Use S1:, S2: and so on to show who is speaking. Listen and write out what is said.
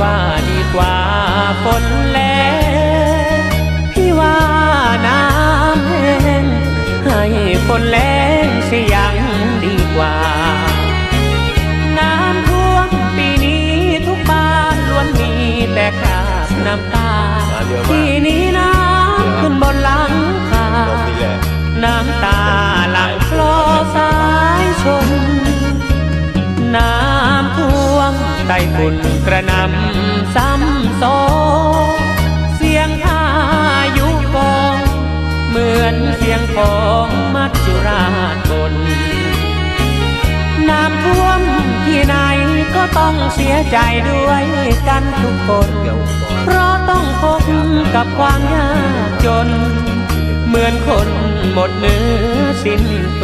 S1: ว่าดีกว่าฝนแล้งพี่ว่าน้ำแห้งให้ฝนแล้งสิยังดีกว่า น้ำท่วมปีนี้ทุกบ้านล้วนมีแต่คราบน้ำตาปีนี้น้ำขึ้นบนหลังคาน้ำตาหลังคลอสายชมน้ำ วมไต้ฝุ่นกระนำซ้ำซ้อนเสียงพายุกองเหมือนเสียงของมัจจุราชบนน้ำท่วมที่ไหนก็ต้องเสียใจด้วยกันทุกคน เพราะต้องพบกับความยากจน เหมือนคนหมดเนื้อสิ้นตัว